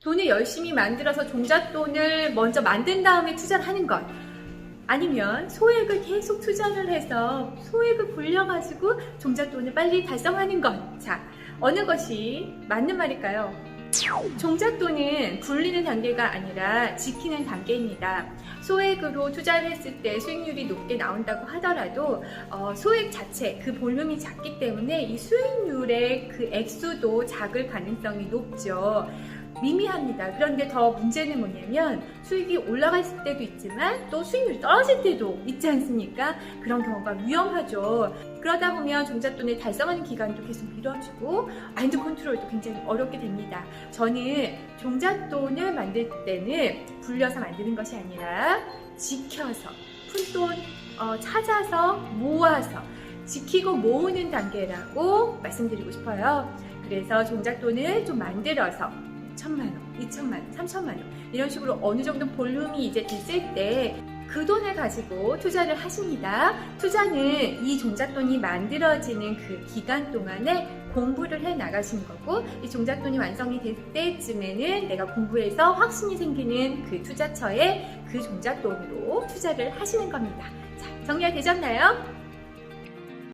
돈을 열심히 만들어서 종잣돈을 먼저 만든 다음에 투자를 하는 것. 아니면 소액을 계속 투자를 해서 소액을 굴려가지고 종잣돈을 빨리 달성하는 것. 자, 어느 것이 맞는 말일까요? 종잣돈은 굴리는 단계가 아니라 지키는 단계입니다. 소액으로 투자를 했을 때 수익률이 높게 나온다고 하더라도 어, 소액 자체 그 볼륨이 작기 때문에 이 수익률의 그 액수도 작을 가능성이 높죠. 미미합니다. 그런데 더 문제는 뭐냐면 수익이 올라갔을 때도 있지만 또 수익률이 떨어질 때도 있지 않습니까? 그런 경우가 위험하죠. 그러다 보면 종잣돈을 달성하는 기간도 계속 미뤄지고 마인드 컨트롤도 굉장히 어렵게 됩니다. 저는 종잣돈을 만들 때는 굴려서 만드는 것이 아니라 지켜서 푼돈 어, 찾아서 모아서 지키고 모으는 단계라고 말씀드리고 싶어요. 그래서 종잣돈을 좀 만들어서 천만 원, 이천만 원, 삼천만 원 이런 식으로 어느 정도 볼륨이 이제 됐을 때 그 돈을 가지고 투자를 하십니다. 투자는 이 종잣돈이 만들어지는 그 기간 동안에 공부를 해 나가시는 거고 이 종잣돈이 완성이 될 때쯤에는 내가 공부해서 확신이 생기는 그 투자처에 그 종잣돈으로 투자를 하시는 겁니다. 자, 정리가 되셨나요?